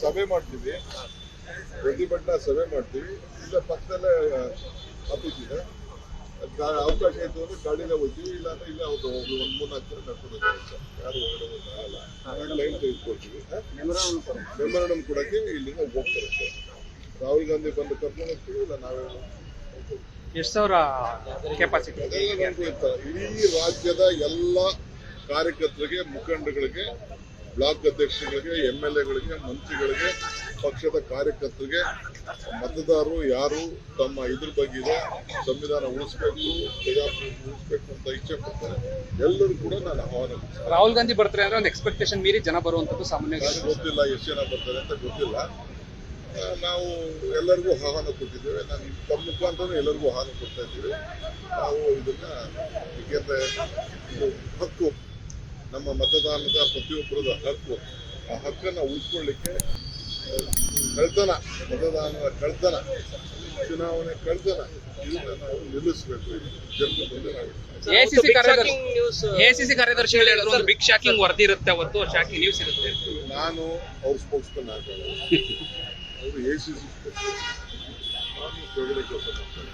ಸಭೆ ಮಾಡ್ತೀವಿ. ಪ್ರತಿಭಟನಾ ಸಭೆ ಮಾಡ್ತೀವಿ. ಇಲ್ಲ ಪಕ್ಕದಲ್ಲೇ ಆಫೀಸ್ ಇದೆ. ಗಾ- ಅವಕಾಶ ಇತ್ತು ಅಂದ್ರೆ ಗಾಡಿನೇ ಹೋಗ್ತೀವಿ. ಇಲ್ಲ ಅಂದ್ರೆ ಇಲ್ಲ ಒಂದು ಒಂದು ಮೂರ್ನಾಲ್ಕು ಮೂರು ನಾಲ್ಕು ಜನ ಕರ್ಕೊಂಡು ಯಾರು ಹೊರಗಡೆ ಹೋಗಲ್ಲ ಲೈನ್ ತೆಗೆದುಕೊಳ್ತೀವಿ. ಮೆಮೊರಂಡಮ್ ಕೊಡಕ್ಕೆ ಇಲ್ಲಿಂದ ಹೋಗ್ತಾರೆ. ರಾಹುಲ್ ಗಾಂಧಿ ಬಂದು ಕರ್ಕೊಂಡು ಹೋಗ್ತೀವಿ. ಇಲ್ಲ ನಾವೇ. ಎಷ್ಟು ಸಾವಿರ ಕೆಪಾಸಿಟಿ. ಇಡೀ ರಾಜ್ಯದ ಎಲ್ಲ ಕಾರ್ಯಕರ್ತರಿಗೆ ಮುಖಂಡಗಳಿಗೆ ಬ್ಲಾಕ್ ಅಧ್ಯಕ್ಷಗಳಿಗೆ ಎಂ ಎಲ್ ಎಗಳಿಗೆ ಮಂತ್ರಿಗಳಿಗೆ ಪಕ್ಷದ ಕಾರ್ಯಕರ್ತರಿಗೆ ಮತದಾರರು ಯಾರು ತಮ್ಮ ಇದ್ರ ಬಗ್ಗೆ ಇದೆ ಸಂವಿಧಾನ ಉಳಿಸ್ಬೇಕು ಪ್ರಜಾಪ್ರಭುತ್ವ ಉಳಿಸ್ಬೇಕು ಅಂತ ಇಚ್ಛೆ ಪಡ್ತಾರೆ ಎಲ್ಲರೂ ಕೂಡ ನಾನು ಆಹ್ವಾನ ರಾಹುಲ್ ಗಾಂಧಿ ಬರ್ತಾರೆ ಅಂದ್ರೆ ಒಂದು ಎಕ್ಸ್ಪೆಕ್ಟೇಷನ್ ಮೀರಿ ಜನ ಬರುವಂತದ್ದು ಸಾಮಾನ್ಯ ಗೊತ್ತಿಲ್ಲ ಎಷ್ಟು ಜನ ಬರ್ತಾರೆ ಅಂತ ಗೊತ್ತಿಲ್ಲ. ನಾವು ಎಲ್ಲರಿಗೂ ಆಹ್ವಾನ ಕೊಟ್ಟಿದ್ದೇವೆ. ನಾನು ತಮ್ಮ ಮುಖಾಂತರ ಎಲ್ಲರಿಗೂ ಆಹ್ವಾನ ಕೊಡ್ತಾ ಇದ್ದೀವಿ. ನಾವು ಇದನ್ನ ಏಕೆಂದ್ರೆ ಹಕ್ಕು ನಮ್ಮ ಮತದಾನದ ಪ್ರತಿಯೊಬ್ಬರದ ಹಕ್ಕು. ಆ ಹಕ್ಕನ್ನು ಉಳಿಸ್ಕೊಳ್ಳಿಕ್ಕೆ ಕಳ್ತನ ಮತದಾನದ ಕಳ್ತನ ಚುನಾವಣೆ ಕಳ್ತನ ಇದನ್ನ ನಾವು ನಿಲ್ಲಿಸಬೇಕು. ಜನರ ಮುಂದೆ ನಾವು ಎಸಿಸಿ ಕಾರ್ಯದರ್ಶಿ ಎಸಿಸಿ ಕಾರ್ಯದರ್ಶಿಗಳು ಹೇಳಿದ್ರು ಒಂದು ಬಿಗ್ ಶಾಕಿಂಗ್ ವರದಿ ಇರುತ್ತೆ ಅವತ್ತು ಶಾಕಿಂಗ್ ನ್ಯೂಸ್ ಇರುತ್ತೆ ನಾನು ಅವ್ರ ಸ್ಪೋಕ್ಸ್ಮನ್ ಆಗಲ್ಲ ಅವರು ಎ ಸಿ ಸಿ ನಾನು ಕೆಳಗಡೆ ಕೆಲಸ ಮಾಡ್ತಾರೆ